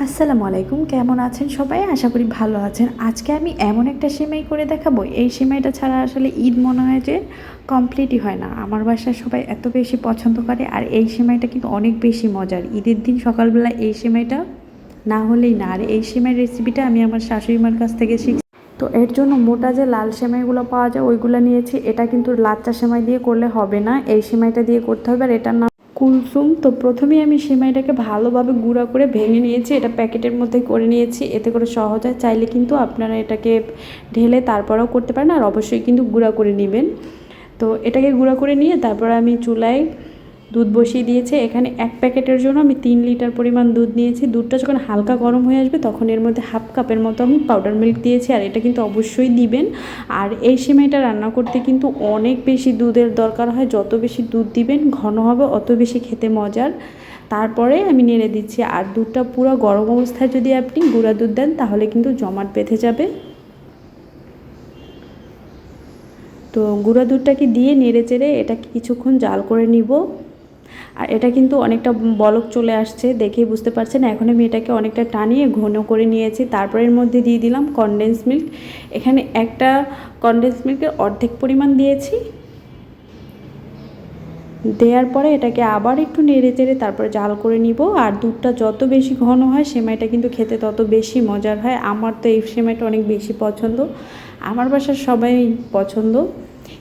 আসসালামু আলাইকুম, কেমন আছেন সবাই? আশা করি ভালো আছেন। আজকে আমি এমন একটা সেমাই করে দেখাবো। এই সেমাইটা ছাড়া আসলে ঈদ মনে হয় যে কমপ্লিটই হয় না। আমার বাসায় সবাই এত বেশি পছন্দ করে আর এই সেমাইটা কিন্তু অনেক বেশি মজার। ঈদের দিন সকালবেলা এই সেমাইটা না হলেই না। আর এই সেমাই রেসিপিটা আমি আমার শাশুড়ি মার কাছ থেকে শিখছি। তো এর জন্য মোটা যে লাল সেমাইগুলো পাওয়া যায়, ওইগুলো নিয়েছি। এটা কিন্তু লাচ্চা সেমাই দিয়ে করলে হবে না। এই সেমাইটা দিয়ে করতে হবে আর এটার নাম কুলসুম। তো প্রথমেই আমি সেমাইটাকে ভালোভাবে গুঁড়া করে ভেঙে নিয়েছি, এটা প্যাকেটের মধ্যে করে নিয়েছি। এতে করে সহজ হয়। চাইলে কিন্তু আপনারা এটাকে ঢেলে তারপরেও করতে পারেন, আর অবশ্যই কিন্তু গুঁড়া করে নেবেন। তো এটাকে গুঁড়া করে নিয়ে তারপর আমি চুলায় দুধ বসিয়ে দিয়েছে। এখানে এক প্যাকেটের জন্য আমি তিন লিটার পরিমাণ দুধ নিয়েছি। দুধটা যখন হালকা গরম হয়ে আসবে, তখন এর মধ্যে হাফ কাপের মতো আমি পাউডার মিল্ক দিয়েছি, আর এটা কিন্তু অবশ্যই দিবেন। আর এই সেমাইটা রান্না করতে কিন্তু অনেক বেশি দুধের দরকার হয়। যত বেশি দুধ দিবেন, ঘন হবে, অত বেশি খেতে মজার। তারপরে আমি নেড়ে দিচ্ছি। আর দুধটা পুরো গরম অবস্থায় যদি আপনি গুঁড়া দুধ দেন, তাহলে কিন্তু জমাট বেঁধে যাবে। তো গুঁড়া দুধটাকে দিয়ে নেড়ে চেড়ে এটা কিছুক্ষণ জাল করে নিব। আর এটা কিন্তু অনেকটা বলক চলে আসছে, দেখেই বুঝতে পারছেন। এখন আমি এটাকে অনেকটা টানিয়ে ঘন করে নিয়েছি। তারপর এর মধ্যে দিয়ে দিলাম কনডেন্স মিল্ক এখানে একটা কনডেন্স মিল্কের অর্ধেক পরিমাণ দিয়েছি। দেওয়ার পরে এটাকে আবার একটু নেড়ে চেড়ে তারপরে জাল করে নিব। আর দুধটা যত বেশি ঘন হয়, সেমাইটা কিন্তু খেতে তত বেশি মজার হয়। আমার তো এই সেমাইটা অনেক বেশি পছন্দ। আমার বাসার সবাই পছন্দ।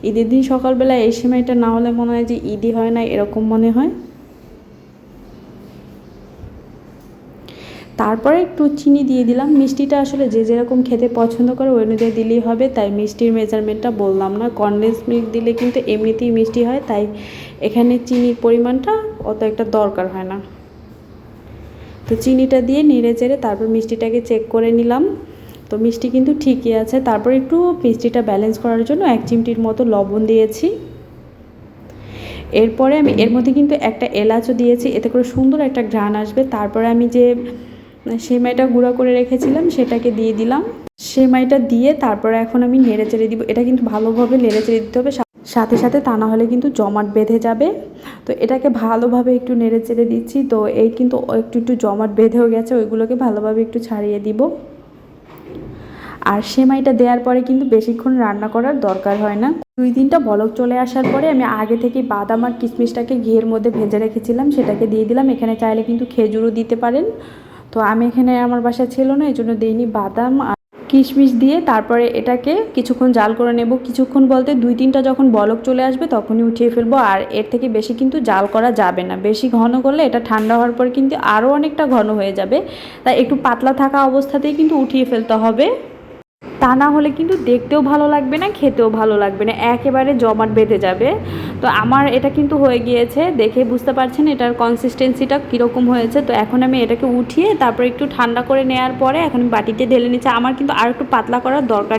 ঈদের দিন সকালবেলা এই সময়টা না হলে মনে হয় যে ঈদই হয় না, এরকম মনে হয়? তারপরে একটু চিনি দিয়ে দিলাম। মিষ্টিটা আসলে যে যেরকম খেতে পছন্দ করে ওই অনুযায়ী দিলেই হবে, তাই মিষ্টির মেজারমেন্টটা বললাম না। কনডেন্স মিল্ক দিলে কিন্তু এমনিতেই মিষ্টি হয়, তাই এখানে চিনির পরিমাণটা অত একটা দরকার হয় না। তো চিনিটা দিয়ে নেড়ে চেড়ে তারপর মিষ্টিটাকে চেক করে নিলাম। তো মিষ্টি কিন্তু ঠিকই আছে। তারপর একটু মিষ্টিটা ব্যালেন্স করার জন্য এক চিমটির মতো লবণ দিয়েছি। এরপরে আমি এর মধ্যে কিন্তু একটা এলাচও দিয়েছি, এতে করে সুন্দর একটা ঘ্রাণ আসবে। তারপরে আমি যে সেমাইটা গুঁড়া করে রেখেছিলাম, সেটাকে দিয়ে দিলাম। সেমাইটা দিয়ে তারপরে এখন আমি নেড়ে চেড়ে দিব। এটা কিন্তু ভালোভাবে নেড়ে চেড়ে দিতে হবে। সাথে সাথে তা না হলে কিন্তু জমাট বেঁধে যাবে। তো এটাকে ভালোভাবে একটু নেড়ে চেড়ে দিচ্ছি। তো এই কিন্তু একটু একটু জমাট বেঁধেও গেছে, ওইগুলোকে ভালোভাবে একটু ছাড়িয়ে দিব। আর সেমাইটা দেওয়ার পরে কিন্তু বেশিক্ষণ রান্না করার দরকার হয় না। দুই দিনটা বলক চলে আসার পরে আমি আগে থেকে বাদাম আর কিশমিশটাকে ঘিয়ের মধ্যে ভেজে রেখেছিলাম, সেটাকে দিয়ে দিলাম। এখানে চাইলে কিন্তু খেজুরও দিতে পারেন। তো আমি এখানে আমার বাসা ছিল না, এই জন্য দিইনি বাদাম আর কিশমিশ দিয়ে তারপরে এটাকে কিছুক্ষণ জাল করে নেব। কিছুক্ষণ বলতে দুই তিনটা যখন বলক চলে আসবে তখনই উঠিয়ে ফেলব, আর এর থেকে বেশি কিন্তু জাল করা যাবে না। বেশি ঘন করলে এটা ঠান্ডা হওয়ার পর কিন্তু আরও অনেকটা ঘন হয়ে যাবে। তাই একটু পাতলা থাকা অবস্থাতেই কিন্তু উঠিয়ে ফেলতে হবে। তা না হলে কিন্তু দেখতেও ভালো লাগবে না, খেতেও ভালো লাগবে না, একেবারে জমাট বেঁধে যাবে। তো আমার এটা কিন্তু হয়ে গিয়েছে, দেখে বুঝতে পারছেন এটার কনসিস্টেন্সিটা কীরকম হয়েছে। তো এখন আমি এটাকে উঠিয়ে তারপর একটু ঠান্ডা করে নেওয়ার পরে এখন বাটিতে ঢেলে নিচ্ছি। আমার কিন্তু আর একটু পাতলা করার দরকার